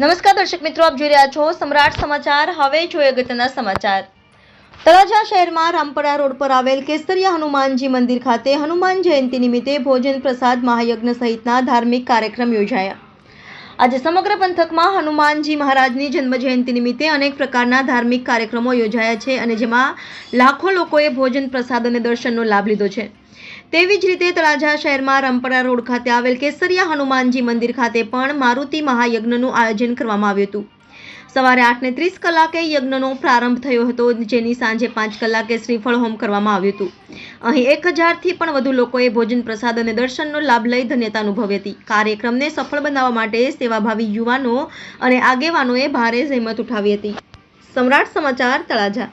નમસ્કાર દર્શક મિત્રો, આપ જોઈ રહ્યા છો સમ્રાટ સમાચાર. હવે જોઈએ અગત્યના સમાચાર. તળાજા શહેરમાં રામપરા રોડ પર આવેલ કેસરિયા હનુમાનજી મંદિર ખાતે હનુમાન જયંતિ નિમિત્તે ભોજન પ્રસાદ મહાયજ્ઞ સહિતના ધાર્મિક કાર્યક્રમ યોજાયા. આજે સમગ્ર પંથકમાં હનુમાનજી મહારાજની જન્મજયંતિ નિમિત્તે અનેક પ્રકારના ધાર્મિક કાર્યક્રમો યોજાયા છે અને જેમાં લાખો લોકોએ ભોજન, પ્રસાદ અને દર્શનનો લાભ લીધો છે. તેવી જ રીતે તળાજા શહેરમાં રમપરા રોડ ખાતે આવેલ કેસરિયા હનુમાનજી મંદિર ખાતે પણ મારુતિ મહાયજ્ઞનું આયોજન કરવામાં આવ્યું હતું. સવારે આઠને ત્રીસ કલાકે યજ્ઞનો પ્રારંભ થયો હતો, જેની સાંજે પાંચ કલાકે શ્રીફળ હોમ કરવામાં આવ્યું હતું. અહીં એક હજારથી પણ વધુ લોકોએ ભોજન પ્રસાદ અને દર્શનનો લાભ લઈ ધન્યતા અનુભવી હતી. કાર્યક્રમને સફળ બનાવવા માટે સેવાભાવી યુવાનો અને આગેવાનોએ ભારે જહેમત ઉઠાવી હતી. સમ્રાટ સમાચાર તળાજા